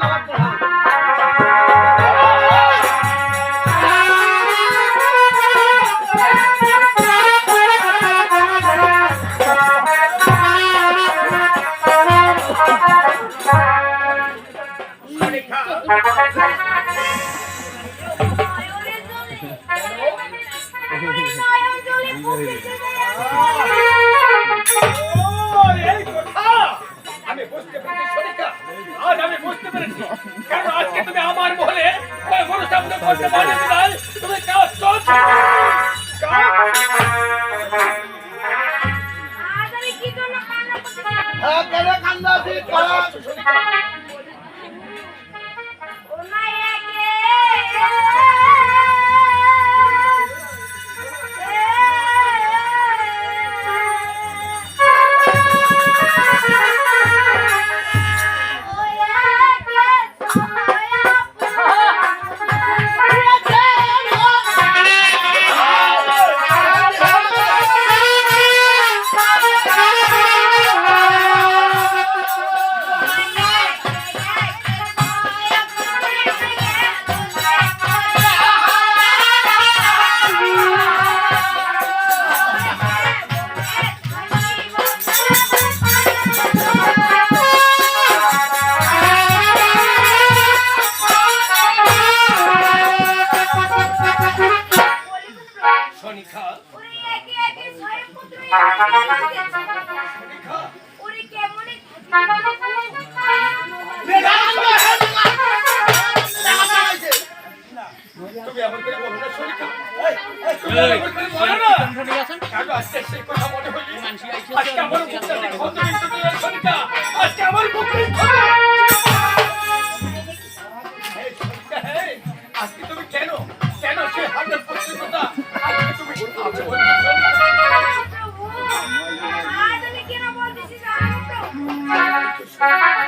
Oh, সামনে করতে পারি নাই তুমি কাজ করছ কাজ কি জন্য কান্না করছ? হ্যাঁ কেন কান্না দিয়ে আজকে আমার বুকের খন্ড আজকে আমার বুকের খন্ড আজকে তো Tchau.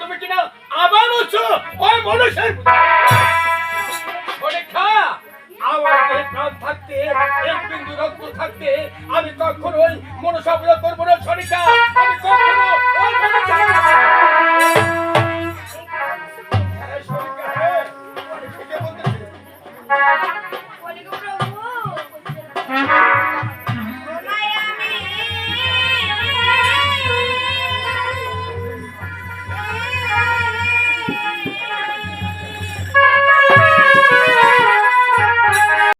তুমি কিনা আবার হচ্ছ ওই মানুষের